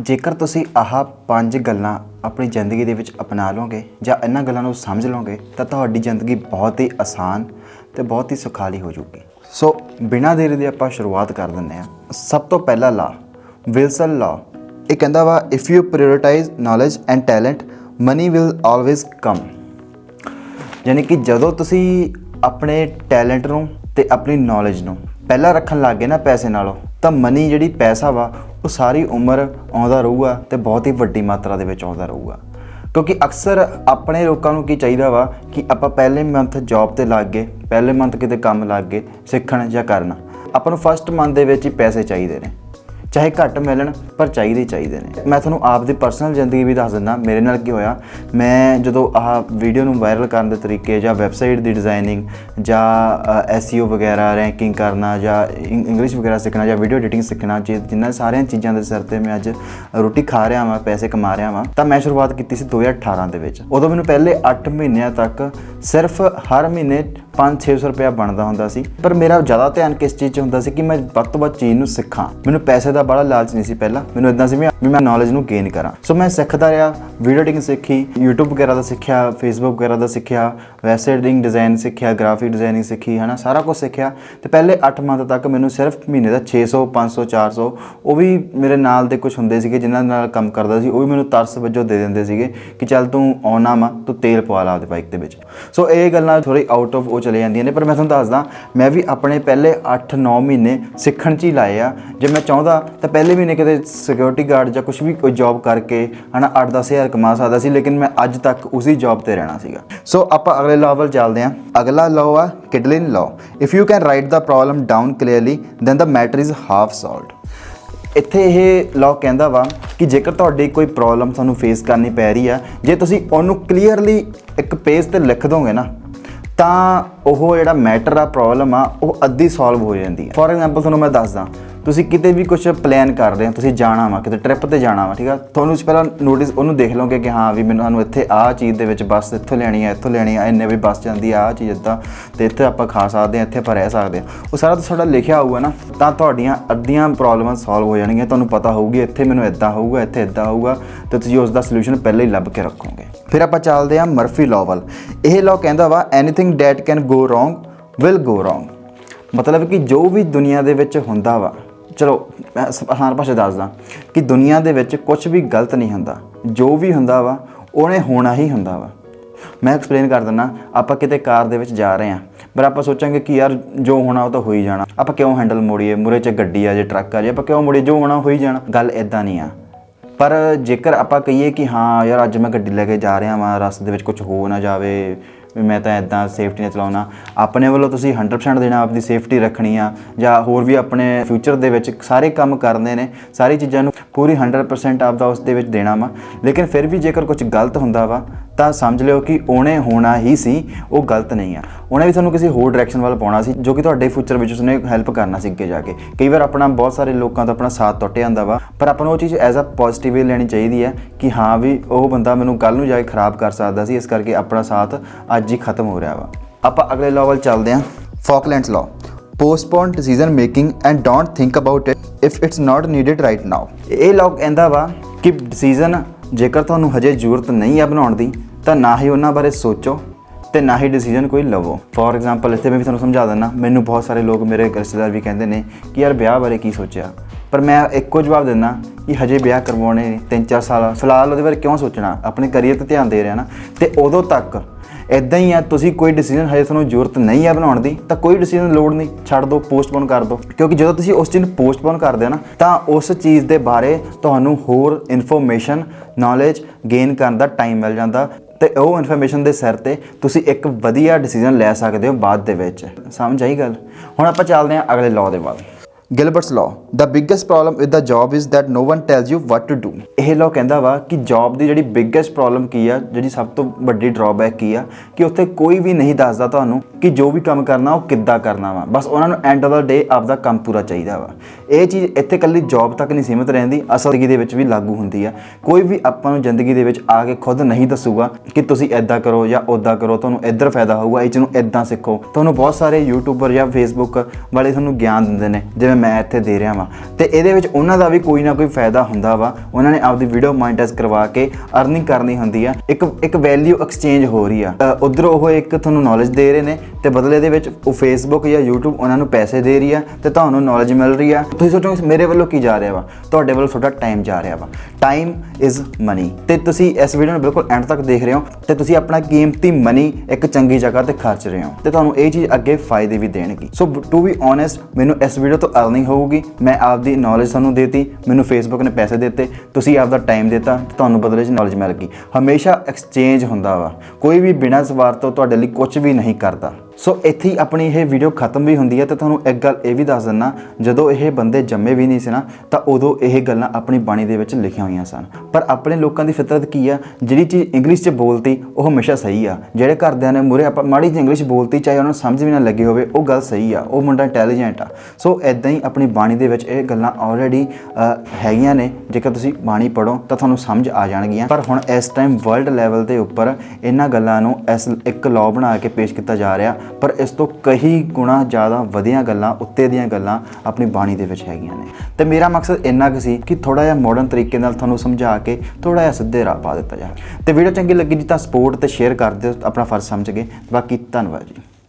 ਜੇਕਰ ਤੁਸੀਂ ਆਹ ਪੰਜ ਗੱਲਾਂ ਆਪਣੀ ਜ਼ਿੰਦਗੀ ਦੇ ਵਿੱਚ ਅਪਣਾ ਲਓਗੇ ਜਾਂ ਇਹਨਾਂ ਗੱਲਾਂ ਨੂੰ ਸਮਝ ਲਓਗੇ, ਤਾਂ ਤੁਹਾਡੀ ਜ਼ਿੰਦਗੀ ਬਹੁਤ ਹੀ ਆਸਾਨ ਤੇ ਬਹੁਤ ਹੀ ਸੁਖਾਲੀ ਹੋ ਜਾਊਗੀ। ਸੋ ਬਿਨਾਂ ਦੇਰੀ ਦੇ ਆਪਾਂ ਸ਼ੁਰੂਆਤ ਕਰ ਦਿੰਦੇ ਹਾਂ। ਸਭ ਤੋਂ ਪਹਿਲਾ ਲਾ ਵਿਲਸਨ ਲਾ ਇਹ ਕਹਿੰਦਾ ਵਾ if you prioritize knowledge and talent money will always come ਯਾਨੀ ਕਿ ਜਦੋਂ ਤੁਸੀਂ ਆਪਣੇ ਟੈਲੈਂਟ ਨੂੰ ਤੇ ਆਪਣੀ ਨੌਲੇਜ ਨੂੰ ਪਹਿਲਾਂ ਰੱਖਣ ਲੱਗੇ ਨਾ ਪੈਸੇ ਨਾਲੋਂ, ਤਾਂ ਮਨੀ ਜਿਹੜੀ ਪੈਸਾ ਵਾ ਉਹ ਸਾਰੀ ਉਮਰ ਆਉਂਦਾ ਰਹੂਗਾ ਤੇ ਬਹੁਤ ਹੀ ਵੱਡੀ ਮਾਤਰਾ ਦੇ ਵਿੱਚ ਆਉਂਦਾ ਰਹੂਗਾ। ਕਿਉਂਕਿ ਅਕਸਰ ਆਪਣੇ ਲੋਕਾਂ ਨੂੰ ਕੀ ਚਾਹੀਦਾ ਵਾ ਕਿ ਆਪਾਂ ਪਹਿਲੇ ਮੰਥ ਜੌਬ ਤੇ ਲੱਗ ਗਏ, ਪਹਿਲੇ ਮੰਥ ਕਿਤੇ ਕੰਮ ਲੱਗ ਗਏ, ਸਿੱਖਣ ਜਾਂ ਕਰਨ। ਆਪਾਂ ਨੂੰ ਫਸਟ ਮੰਥ ਦੇ ਵਿੱਚ ਹੀ ਪੈਸੇ ਚਾਹੀਦੇ ਨੇ। ਚਾਹੇ ਘੱਟ ਮਿਲਣ, ਪਰ ਚਾਹੀਦੇ ਹੀ ਚਾਹੀਦੇ ਨੇ। ਮੈਂ ਤੁਹਾਨੂੰ ਆਪ ਦੀ ਪਰਸਨਲ ਜ਼ਿੰਦਗੀ ਵੀ ਦੱਸ ਦਿੰਦਾ, ਮੇਰੇ ਨਾਲ ਕੀ ਹੋਇਆ? ਮੈਂ ਜਦੋਂ ਆਹ ਵੀਡੀਓ ਨੂੰ ਵਾਇਰਲ ਕਰਨ ਦੇ ਤਰੀਕੇ ਜਾਂ ਵੈਬਸਾਈਟ ਦੀ ਡਿਜ਼ਾਈਨਿੰਗ ਜਾਂ ਐਸਈਓ ਵਗੈਰਾ ਰੈਂਕਿੰਗ ਕਰਨਾ ਜਾਂ ਇੰਗਲਿਸ਼ ਵਗੈਰਾ ਸਿੱਖਣਾ ਜਾਂ ਵੀਡੀਓ ਐਡੀਟਿੰਗ ਸਿੱਖਣਾ, ਜਿ- ਜਿਨ੍ਹਾਂ ਸਾਰੀਆਂ ਚੀਜ਼ਾਂ ਦੇ ਸਿਰ ਤੇ ਮੈਂ ਅੱਜ ਰੋਟੀ ਖਾ ਰਿਹਾ ਵਾਂ, ਪੈਸੇ ਕਮਾ ਰਿਹਾ ਵਾਂ, ਤਾਂ ਮੈਂ ਸ਼ੁਰੂਆਤ ਕੀਤੀ ਸੀ 2018 ਦੇ ਵਿੱਚ। ਉਦੋਂ ਮੈਨੂੰ ਪਹਿਲੇ 8 ਮਹੀਨਿਆਂ ਤੱਕ ਸਿਰਫ ਹਰ ਮਹੀਨੇ 5-600 ਰੁਪਇਆ ਬਣਦਾ ਹੁੰਦਾ ਸੀ। ਪਰ ਮੇਰਾ ਜ਼ਿਆਦਾ ਧਿਆਨ ਕਿਸ ਚੀਜ਼ 'ਚ ਹੁੰਦਾ ਸੀ ਕਿ ਮੈਂ ਵੱਧ ਤੋਂ ਵੱਧ ਚੀਜ਼ ਨੂੰ ਸਿੱਖਾਂ। ਮੈਨੂੰ ਪੈਸੇ ਦਾ ਬੜਾ ਲਾਲਚ ਨਹੀਂ ਸੀ ਪਹਿਲਾਂ। ਮੈਨੂੰ ਇਦਾਂ ਸੀ ਵੀ ਮੈਂ ਨੌਲੇਜ ਨੂੰ ਗੇਨ ਕਰਾਂ। ਸੋ ਮੈਂ ਸਿੱਖਦਾ ਰਿਹਾ ਵੀਡੀਓ ਐਡੀਟਿੰਗ ਸਿੱਖੀ, YouTube ਵਗੈਰਾ ਦਾ ਸਿੱਖਿਆ, Facebook ਵਗੈਰਾ ਦਾ ਸਿੱਖਿਆ ਵੈਬਸਾਈਟ ਐਡੀਟਿੰਗ ਡਿਜ਼ਾਈਨ ਸਿੱਖਿਆ ਗ੍ਰਾਫਿਕ ਡਿਜ਼ਾਈਨਿੰਗ ਸਿੱਖੀ, ਹਨਾ, ਸਾਰਾ ਕੁਝ ਸਿੱਖਿਆ। ਤੇ ਪਹਿਲੇ 8 ਮੰਥ ਤੱਕ ਮੈਨੂੰ ਸਿਰਫ ਮਹੀਨੇ ਦਾ 600 500 400 ਉਹ ਵੀ ਮੇਰੇ ਨਾਲ ਦੇ ਕੁਝ ਹੁੰਦੇ ਸੀਗੇ ਜਿਨ੍ਹਾਂ ਨਾਲ ਕੰਮ ਕਰਦਾ ਸੀ, ਉਹ ਵੀ ਮੈਨੂੰ ਤਰਸ ਵਜੋਂ ਦੇ ਦਿੰਦੇ ਸੀਗੇ ਕਿ ਚੱਲ ਤੂੰ ਆਉਣਾ ਵਾ, ਤੂੰ ਤੇਲ ਪਵਾ ਲਾ ਆਪਦੇ ਬਾਈਕ ਦੇ ਵਿੱਚ। ਸੋ ਇਹ ਗੱਲਾਂ ਥੋੜੀ ਆਊਟ ਆਫ ਉਹ ਚਲੇ ਜਾਂਦੀਆਂ ਨੇ, ਪਰ ਮੈਂ ਤੁਹਾਨੂੰ ਦੱਸਦਾ, ਮੈਂ ਵੀ ਆਪਣੇ ਪਹਿਲੇ 8-9 ਮਹੀਨੇ ਸਿੱਖਣ 'ਚ ਹੀ ਲਾਏ ਆ। ਜੇ ਮੈਂ ਚਾਹੁੰਦਾ ਤਾਂ ਪਹਿਲੇ ਮਹੀਨੇ ਕਿਤੇ ਸਿਕਿਉਰਿਟੀ ਗਾਰਡ ਜਾਂ ਕੁਝ ਵੀ ਕੋਈ ਜੌਬ ਕਰਕੇ, ਹਨਾ 8-10 ਹਜ਼ਾਰ ਕਮਾ ਸਕਦਾ ਸੀ, ਲੇਕਿਨ ਮੈਂ ਅੱਜ ਤੱਕ ਉਸੇ ਜੌਬ ਤੇ ਰਹਿਣਾ ਸੀਗਾ। ਸੋ ਆਪਾਂ ਅਗਲੇ ਲਾਅ ਵੱਲ ਚੱਲਦੇ ਹਾਂ। ਅਗਲਾ ਲਾਅ ਆ Kidlin law if you can write the problem down clearly then the matter is half solved ਇੱਥੇ ਇਹ ਲਾਅ ਕਹਿੰਦਾ ਵਾ ਕਿ ਜੇਕਰ ਤੁਹਾਡੀ ਕੋਈ ਪ੍ਰੋਬਲਮ ਤੁਹਾਨੂੰ ਫੇਸ ਕਰਨੀ ਪੈ ਰਹੀ ਆ, ਜੇ ਤੁਸੀਂ ਉਹਨੂੰ ਕਲੀਅਰਲੀ ਇੱਕ ਪੇਜ ਤੇ ਲਿਖ ਦੋਗੇ ਨਾ ਤਾਂ ਉਹ ਜਿਹੜਾ ਮੈਟਰ ਆ ਪ੍ਰੋਬਲਮ ਆ, ਉਹ ਅੱਧੀ ਸੋਲਵ ਹੋ ਜਾਂਦੀ ਹੈ ਫੋਰ ਐਗਜ਼ਾਮਪਲ ਤੁਹਾਨੂੰ ਮੈਂ ਦੱਸਦਾ ਤੁਸੀਂ ਕਿਤੇ ਵੀ ਕੁਝ ਪਲਾਨ ਕਰ ਰਹੇ ਹੋ, ਤੁਸੀਂ ਜਾਣਾ ਵਾ, ਕਿਤੇ ਟ੍ਰਿਪ ਤੇ ਜਾਣਾ ਵਾ, ਠੀਕ ਆ? ਤੁਹਾਨੂੰ ਪਹਿਲਾਂ ਨੋਟਿਸ ਉਹਨੂੰ ਦੇਖ ਲਓਗੇ ਕਿ ਹਾਂ ਵੀ ਮੈਨੂੰ ਸਾਨੂੰ ਇੱਥੇ ਆਹ ਚੀਜ਼ ਦੇ ਵਿੱਚ ਬੱਸ ਇੱਥੋਂ ਲੈਣੀ ਆ, ਇੱਥੋਂ ਲੈਣੀ ਆ, ਇੰਨੇ ਵੀ ਬੱਸ ਜਾਂਦੀ ਆ ਆਹ ਚੀਜ਼ ਇੱਦਾਂ ਤੇ ਇੱਥੇ ਆਪਾਂ ਖਾ ਸਕਦੇ ਹਾਂ ਇੱਥੇ ਆਪਾਂ ਰਹਿ ਸਕਦੇ ਹਾਂ ਉਹ ਸਾਰਾ ਤੁਹਾਡਾ ਲਿਖਿਆ ਹੋਊਗਾ ਨਾ, ਤਾਂ ਤੁਹਾਡੀਆਂ ਅੱਧੀਆਂ ਪ੍ਰੋਬਲਮਾਂ ਸੋਲਵ ਹੋ ਜਾਣਗੀਆਂ, ਤੁਹਾਨੂੰ ਪਤਾ ਹੋਊਗੀ, ਇੱਥੇ ਮੈਨੂੰ ਇਦਾਂ ਹੋਊਗਾ, ਇੱਥੇ ਇਦਾਂ ਹੋਊਗਾ, ਤੇ ਤੁਸੀਂ ਉਸ ਦਾ ਸੋਲੂਸ਼ਨ ਪਹਿਲਾਂ ਹੀ ਲੱਭ ਕੇ ਰੱਖੋਗੇ। ਫਿਰ ਆਪਾਂ ਚੱਲਦੇ ਹਾਂ ਮਰਫੀ ਲਾਅ ਵੱਲ। ਇਹ ਲਾਅ ਕਹਿੰਦਾ ਵਾ anything that can go wrong will go wrong ਮਤਲਬ ਕਿ ਜੋ ਵੀ ਦੁਨੀਆ ਦੇ ਵਿੱਚ ਹੁੰਦਾ ਵਾ ਚਲੋ, ਮੈਂ ਸ- ਆਸਾਨ ਭਾਸ਼ਾ 'ਚ ਦੱਸਦਾ ਕਿ ਦੁਨੀਆ ਦੇ ਵਿੱਚ ਕੁਝ ਵੀ ਗਲਤ ਨਹੀਂ ਹੁੰਦਾ। ਜੋ ਵੀ ਹੁੰਦਾ ਵਾ, ਉਹਨੇ ਹੋਣਾ ਹੀ ਹੁੰਦਾ ਵਾ। ਮੈਂ ਐਕਸਪਲੇਨ ਕਰ ਦਿੰਦਾ, ਆਪਾਂ ਕਿਤੇ ਕਾਰ ਦੇ ਵਿੱਚ ਜਾ ਰਹੇ ਹਾਂ, ਪਰ ਆਪਾਂ ਸੋਚਾਂਗੇ ਕਿ ਯਾਰ ਜੋ ਹੋਣਾ ਉਹ ਤਾਂ ਹੋ ਹੀ ਜਾਣਾ। ਆਪਾਂ ਕਿਉਂ ਹੈਂਡਲ ਮੋੜੀਏ? ਮੂਰੇ 'ਚ ਗੱਡੀ ਆ ਜੇ, ਟਰੱਕ ਆ ਜੇ, ਆਪਾਂ ਕਿਉਂ ਮੋੜੀਏ? ਜੋ ਹੋਣਾ ਹੋ ਹੀ ਜਾਣਾ। ਗੱਲ ਇਦਾਂ ਨਹੀਂ ਆ। ਪਰ ਜੇਕਰ ਆਪਾਂ ਕਹੀਏ ਕਿ ਹਾਂ, ਯਾਰ ਅੱਜ ਮੈਂ ਗੱਡੀ ਲੈ ਕੇ ਜਾ ਰਿਹਾ ਵਾਂ, ਰਸਤੇ ਦੇ ਵਿੱਚ ਕੁਝ ਹੋ ਨਾ ਜਾਵੇ ਵੀ ਮੈਂ ਤਾਂ ਇਦਾਂ ਸੇਫਟੀ ਨਾਲ ਚਲਾਉਣਾ। ਆਪਣੇ ਵੱਲੋਂ ਤੁਸੀਂ 100% ਦੇਣਾ, ਆਪਦੀ ਸੇਫਟੀ ਰੱਖਣੀ ਆ, ਜਾਂ ਹੋਰ ਵੀ ਆਪਣੇ ਫਿਊਚਰ ਦੇ ਵਿੱਚ ਸਾਰੇ ਕੰਮ ਕਰਨੇ ਨੇ, ਸਾਰੀ ਚੀਜ਼ਾਂ ਨੂੰ ਪੂਰੀ 100% ਆਪਦਾ ਉਸ ਦੇ ਵਿੱਚ ਦੇਣਾ ਵਾ। ਲੇਕਿਨ ਫਿਰ ਵੀ ਜੇਕਰ ਕੁਝ ਗਲਤ ਹੁੰਦਾ ਵਾ, ਤਾਂ ਸਮਝ ਲਿਓ ਕਿ ਉਹਨੇ ਹੋਣਾ ਹੀ ਸੀ, ਉਹ ਗਲਤ ਨਹੀਂ ਆ। ਉਹਨੇ ਵੀ ਤੁਹਾਨੂੰ ਕਿਸੇ ਹੋਰ ਡਾਇਰੈਕਸ਼ਨ ਵੱਲ ਪਾਉਣਾ ਸੀ, ਜੋ ਕਿ ਤੁਹਾਡੇ ਫਿਊਚਰ ਵਿੱਚ ਉਸਨੇ ਹੈਲਪ ਕਰਨਾ ਸੀ ਅੱਗੇ ਜਾ ਕੇ। ਕਈ ਵਾਰ ਆਪਣਾ ਬਹੁਤ ਸਾਰੇ ਲੋਕਾਂ ਦਾ ਆਪਣਾ ਸਾਥ ਟੁੱਟ ਜਾਂਦਾ ਵਾ, ਪਰ ਆਪਾਂ ਨੂੰ ਉਹ ਚੀਜ਼ ਐਜ਼ ਅ ਪੋਜ਼ਿਟਿਵ ਵੇ ਲੈਣੀ ਚਾਹੀਦੀ ਹੈ ਕਿ ਹਾਂ ਵੀ ਉਹ ਬੰਦਾ ਮੈਨੂੰ ਕੱਲ ਨੂੰ ਜਾ ਕੇ ਖਰਾਬ ਕਰ ਸਕਦਾ ਸੀ, ਇਸ ਕਰਕੇ ਆਪਣਾ ਸਾਥ ਅੱਜ ਹੀ ਖਤਮ ਹੋ ਰਿਹਾ ਵਾ। ਆਪਾਂ ਅਗਲੇ ਲਾਅ ਵੱਲ ਚੱਲਦੇ ਹਾਂ Falklands law postpone decision making and don't think about it if it's not needed right now ਇਹ ਲਾਅ ਕਹਿੰਦਾ ਵਾ ਕਿ ਡਿਸੀਜਨ ਜੇਕਰ ਤੁਹਾਨੂੰ ਹਜੇ ਜ਼ਰੂਰਤ ਨਹੀਂ ਆ ਬਣਾਉਣ ਦੀ, ਤਾਂ ਨਾ ਹੀ ਉਹਨਾਂ ਬਾਰੇ ਸੋਚੋ ਤੇ ਨਾ ਹੀ ਡਿਸੀਜਨ ਕੋਈ ਲਵੋ। ਫੋਰ ਐਗਜ਼ਾਮਪਲ ਇੱਥੇ ਮੈਂ ਵੀ ਤੁਹਾਨੂੰ ਸਮਝਾ ਦਿੰਦਾ, ਮੈਨੂੰ ਬਹੁਤ ਸਾਰੇ ਲੋਕ ਮੇਰੇ ਰਿਸ਼ਤੇਦਾਰ ਵੀ ਕਹਿੰਦੇ ਨੇ ਕਿ ਯਾਰ ਵਿਆਹ ਬਾਰੇ ਕੀ ਸੋਚਿਆ? ਪਰ ਮੈਂ ਇੱਕੋ ਜਵਾਬ ਦਿੰਦਾ ਕਿ ਹਜੇ ਵਿਆਹ ਕਰਵਾਉਣੇ ਨੇ 3-4 ਸਾਲ, ਫਿਲਹਾਲ ਉਹਦੇ ਬਾਰੇ ਕਿਉਂ ਸੋਚਣਾ? ਆਪਣੇ ਕਰੀਅਰ ਤੇ ਧਿਆਨ ਦੇ ਰਿਹਾ ਨਾ। ਤੇ ਉਦੋਂ ਤੱਕ ਇਦਾਂ ਹੀ ਆ, ਤੁਸੀਂ ਕੋਈ ਡਿਸੀਜਨ ਹਜੇ ਤੁਹਾਨੂੰ ਜ਼ਰੂਰਤ ਨਹੀਂ ਹੈ ਬਣਾਉਣ ਦੀ, ਤਾਂ ਕੋਈ ਡਿਸੀਜਨ ਲੋੜ ਨਹੀਂ, ਛੱਡ ਦਿਓ ਪੋਸਟਪੋਨ ਕਰ ਦਿਓ। ਕਿਉਂਕਿ ਜਦੋਂ ਤੁਸੀਂ ਉਸ ਚੀਜ਼ ਨੂੰ ਪੋਸਟਪੋਨ ਕਰਦੇ ਹੋ ਨਾ, ਤਾਂ ਉਸ ਚੀਜ਼ ਦੇ ਬਾਰੇ ਤੁਹਾਨੂੰ ਹੋਰ ਇਨਫੋਰਮੇਸ਼ਨ ਨੌਲੇਜ ਗੇਨ ਕਰਨ ਦਾ ਟਾਈਮ ਮਿਲ ਜਾਂਦਾ ਤੇ ਉਹ ਇਨਫੋਰਮੇਸ਼ਨ ਦੇ ਸਿਰ ਤੇ ਤੁਸੀਂ ਇੱਕ ਵਧੀਆ ਡਿਸੀਜਨ ਲੈ ਸਕਦੇ ਹੋ ਬਾਅਦ ਦੇ ਵਿੱਚ। ਸਮਝ ਆਈ ਗੱਲ? ਹੁਣ ਆਪਾਂ ਚੱਲਦੇ ਹਾਂ ਅਗਲੇ ਲਾਅ ਦੇ ਵੱਲ। Gilbert's law the biggest problem with the job is that no one tells you what to do ਇਹ ਲਾਅ ਕਹਿੰਦਾ ਵਾ ਕਿ ਜੌਬ ਦੀ ਜਿਹੜੀ ਬਿਗੇਸਟ ਪ੍ਰੋਬਲਮ ਕੀ ਆ, ਜਿਹੜੀ ਸਭ ਤੋਂ ਵੱਡੀ ਡਰਾਬੈਕ ਕੀ ਆ, ਕਿ ਉੱਥੇ ਕੋਈ ਵੀ ਨਹੀਂ ਦੱਸਦਾ ਤੁਹਾਨੂੰ ਕਿ ਜੋ ਵੀ ਕੰਮ ਕਰਨਾ, ਉਹ ਕਿੱਦਾਂ ਕਰਨਾ ਵਾ। ਬਸ ਉਹਨਾਂ ਨੂੰ ਐਂਡ ਆਫ ਦਾ ਡੇ ਆਪਦਾ ਕੰਮ ਪੂਰਾ ਚਾਹੀਦਾ ਵਾ। ਇਹ ਚੀਜ਼ ਇੱਥੇ ਕੱਲੀ ਜੌਬ ਤੱਕ ਨਹੀਂ ਸੀਮਿਤ ਰਹਿੰਦੀ, ਅਸਲ ਜ਼ਿੰਦਗੀ ਦੇ ਵਿੱਚ ਵੀ ਲਾਗੂ ਹੁੰਦੀ ਆ। ਕੋਈ ਵੀ ਆਪਾਂ ਨੂੰ ਜ਼ਿੰਦਗੀ ਦੇ ਵਿੱਚ ਆ ਕੇ ਖੁਦ ਨਹੀਂ ਦੱਸੂਗਾ ਕਿ ਤੁਸੀਂ ਐਦਾਂ ਕਰੋ ਜਾਂ ਉੱਦਾਂ ਕਰੋ, ਤੁਹਾਨੂੰ ਇੱਧਰ ਫਾਇਦਾ ਹੋਊਗਾ, ਇਹ ਚ ਨੂੰ ਐਦਾਂ ਸਿੱਖੋ। ਤੁਹਾਨੂੰ ਬਹੁਤ ਸਾਰੇ ਯੂਟਿਊਬਰ ਜਾਂ ਫੇਸਬੁੱਕ ਵਾਲੇ ਤੁਹਾਨੂੰ ਗਿਆਨ ਦਿੰਦੇ ਨੇ, ਜਿਵੇਂ ਮੈਂ ਇੱਥੇ ਦੇ ਰਿਹਾ ਵਾਂ। ਤੇ ਇਹਦੇ ਵਿੱਚ ਉਹਨਾਂ ਦਾ ਵੀ ਕੋਈ ਨਾ ਕੋਈ ਫਾਇਦਾ ਹੁੰਦਾ ਵਾ। ਉਹਨਾਂ ਨੇ ਆਪਦੀ ਵੀਡੀਓ ਮੋਨਟਾਈਜ਼ ਕਰਵਾ ਕੇ ਅਰਨਿੰਗ ਕਰਨੀ ਹੁੰਦੀ ਆ। ਇੱਕ ਇੱਕ ਵੈਲਿਊ ਐਕਸਚੇਂਜ ਹੋ ਰਹੀ ਆ। ਉਧਰ ਉਹ ਇੱਕ ਤੁਹਾਨੂੰ ਨੌਲੇਜ ਦੇ ਰਹੇ ਨੇ ਤੇ ਬਦਲੇ ਦੇ ਵਿੱਚ ਉਹ ਫੇਸਬੁੱਕ ਜਾਂ YouTube ਉਹਨਾਂ ਨੂੰ ਪੈਸੇ ਦੇ ਰਹੀ ਆ ਤੇ ਤੁਹਾਨੂੰ ਨੌਲੇਜ ਮਿਲ ਰਹੀ ਆ। ਤੁਸੀਂ ਸੋਚੋ ਮੇਰੇ ਵੱਲੋਂ ਕੀ ਜਾ ਰਿਹਾ ਵਾ? ਤੁਹਾਡੇ ਵੱਲੋਂ ਤੁਹਾਡਾ ਟਾਈਮ ਜਾ ਰਿਹਾ ਵਾ। ਟਾਈਮ ਇਜ਼ ਮਨੀ ਤੇ ਤੁਸੀਂ ਇਸ ਵੀਡੀਓ ਨੂੰ ਬਿਲਕੁਲ ਐਂਡ ਤੱਕ ਦੇਖ ਰਹੇ ਹੋ ਤੇ ਤੁਸੀਂ ਆਪਣਾ ਕੀਮਤੀ ਮਨੀ ਇੱਕ ਚੰਗੀ ਜਗ੍ਹਾ ਤੇ ਖਰਚ ਰਹੇ ਹੋ ਤੇ ਤੁਹਾਨੂੰ ਇਹ ਚੀਜ਼ ਅੱਗੇ ਫਾਇਦੇ ਵੀ ਦੇਣਗੀ। ਸੋ ਟੂ ਬੀ ਓਨੈਸਟ ਮੈਨੂੰ ਇਸ ਵੀਡੀਓ ਤੋਂ ਅਰਨਿੰਗ ਹੋਊਗੀ। ਮੈਂ ਆਪਦੀ ਨੌਲੇਜ ਤੁਹਾਨੂੰ ਦੇਤੀ, ਮੈਨੂੰ ਫੇਸਬੁੱਕ ਨੇ ਪੈਸੇ ਦਿੱਤੇ, ਤੁਸੀਂ ਆਪਦਾ ਟਾਈਮ ਦਿੱਤਾ, ਤੁਹਾਨੂੰ ਬਦਲੇ 'ਚ ਨੌਲੇਜ ਮਿਲ ਗਈ। ਹਮੇਸ਼ਾ ਐਕਸਚੇਂਜ ਹੁੰਦਾ ਵਾ। ਕੋਈ ਵੀ ਬਿਨਾਂ ਸਵਾਰ ਤੋਂ ਤੁਹਾਡੇ ਲਈ ਕੁਝ ਵੀ ਨਹੀਂ ਕਰਦਾ। ਸੋ ਇੱਥੇ ਹੀ ਆਪਣੀ ਇਹ ਵੀਡੀਓ ਖਤਮ ਵੀ ਹੁੰਦੀ ਹੈ ਤੇ ਤੁਹਾਨੂੰ ਇੱਕ ਗੱਲ ਇਹ ਵੀ ਦੱਸ ਦਿੰਨਾ ਜਦੋਂ ਇਹ ਬੰਦੇ ਜੰਮੇ ਵੀ ਨਹੀਂ ਸੀ ਨਾ, ਤਾਂ ਉਦੋਂ ਇਹ ਗੱਲਾਂ ਆਪਣੀ ਬਾਣੀ ਦੇ ਵਿੱਚ ਲਿਖੀਆਂ ਹੋਈਆਂ ਸਨ। ਪਰ ਆਪਣੇ ਲੋਕਾਂ ਦੀ ਫਿਤਰਤ ਕੀ ਆ? ਜਿਹੜੀ ਚੀਜ਼ ਇੰਗਲਿਸ਼ 'ਚ ਬੋਲਤੀ, ਉਹ ਹਮੇਸ਼ਾ ਸਹੀ ਆ। ਜਿਹੜੇ ਘਰਦਿਆਂ ਨੇ ਮੂਰੇ ਆਪਾਂ ਮਾੜੀ ਜਿਹੀ ਇੰਗਲਿਸ਼ ਬੋਲਤੀ, ਚਾਹੇ ਉਹਨਾਂ ਨੂੰ ਸਮਝ ਵੀ ਨਾ ਲੱਗੀ ਹੋਵੇ, ਉਹ ਗੱਲ ਸਹੀ ਆ। ਉਹ ਮੁੰਡਾ ਇੰਟੈਲੀਜੈਂਟ ਆ। ਸੋ ਐਦਾਂ ਹੀ ਆਪਣੀ ਬਾਣੀ ਦੇ ਵਿੱਚ ਇਹ ਗੱਲਾਂ ਆਲਰੇਡੀ ਹੈਗੀਆਂ ਨੇ। ਜੇਕਰ ਤੁਸੀਂ ਬਾਣੀ ਪੜੋ ਤਾਂ ਤੁਹਾਨੂੰ ਸਮਝ ਆ ਜਾਣਗੀਆਂ। ਪਰ ਹੁਣ ਇਸ ਟਾਈਮ ਵਰਲਡ ਲੈਵਲ ਦੇ ਉੱਪਰ ਇਹਨਾਂ ਗੱਲਾਂ ਨੂੰ ਇਸ ਇੱਕ ਲਾਅ ਬਣਾ ਕੇ ਪੇਸ਼ ਕੀਤਾ ਜਾ ਰਿਹਾ। ਪਰ ਇਸ ਤੋਂ ਕਈ ਗੁਣਾ ਜ਼ਿਆਦਾ ਵਧੀਆਂ ਗੱਲਾਂ, ਉੱਤੇ ਦੀਆਂ ਗੱਲਾਂ ਆਪਣੀ ਬਾਣੀ ਦੇ ਵਿੱਚ ਹੈਗੀਆਂ ਨੇ। ਤੇ ਮੇਰਾ ਮਕਸਦ ਇੰਨਾ ਕੁ ਸੀ ਕਿ ਥੋੜਾ ਜਿਹਾ ਮਾਡਰਨ ਤਰੀਕੇ ਨਾਲ ਤੁਹਾਨੂੰ ਸਮਝਾ ਕੇ ਥੋੜਾ ਜਿਹਾ ਸਿੱਧੇ ਰਾਹ ਪਾ ਦਿੱਤਾ ਜਾਵੇ। ਤੇ ਵੀਡੀਓ ਚੰਗੀ ਲੱਗੀ ਜੀ ਤਾਂ ਸਪੋਰਟ ਤੇ ਸ਼ੇਅਰ ਕਰ ਦਿਓ, ਆਪਣਾ ਫਰਜ਼ ਸਮਝ ਕੇ ਬਾਕੀ ਧੰਨਵਾਦ ਜੀ।